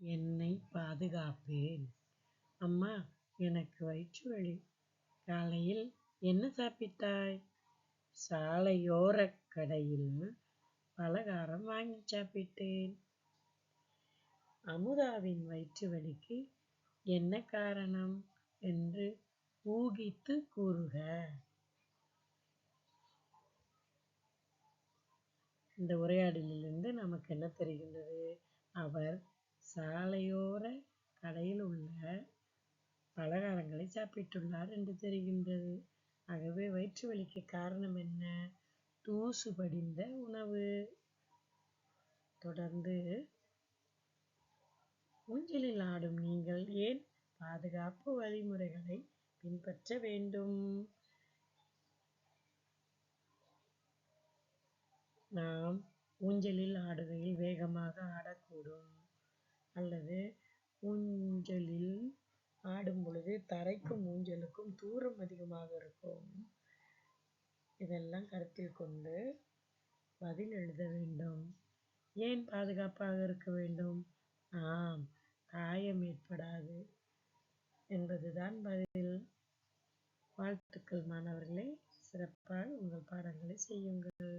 என்னை பாதுகாப்பேன். அம்மா எனக்கு வயிற்று வலி. காலையில் என்ன சாப்பிட்டாய்? சாலையோரக் கடையில் பலகாரம் வாங்கிச் சாப்பிட்டேன். அமுதாவின் வயிற்று வலிக்கு என்ன காரணம் என்று ஊகித்துக் கூறுக. இந்த உரையாடலிலிருந்து நமக்கு என்ன தெரிகின்றது? அவர் சாலையோர கடையில் உள்ள பலகாரங்களை சாப்பிட்டுள்ளார் என்று தெரிகின்றது. ஆகவே வயிற்று வலிக்கு காரணம் என்ன? தூசு படிந்த உணவு. தொடர்ந்து ஊஞ்சலில் ஆடும் நீங்கள் ஏன் பாதுகாப்பு வழிமுறைகளை பின்பற்ற வேண்டும்? நாம் ஊஞ்சலில் ஆடுகையில் வேகமாக ஆடக்கூடும். அல்லது ஊஞ்சலில் ஆடும் பொழுது தரைக்கும் ஊஞ்சலுக்கும் தூரம் அதிகமாக இருக்கும். இதெல்லாம் கருத்தில் கொண்டு பதில் எழுத வேண்டும். ஏன் பாதுகாப்பாக இருக்க வேண்டும்? ஆம் காயம் ஏற்படாது என்பதுதான் பதில். வாழ்த்துக்கள் மாணவர்களே சிறப்பாக உங்கள் பாடங்களை செய்யுங்கள்.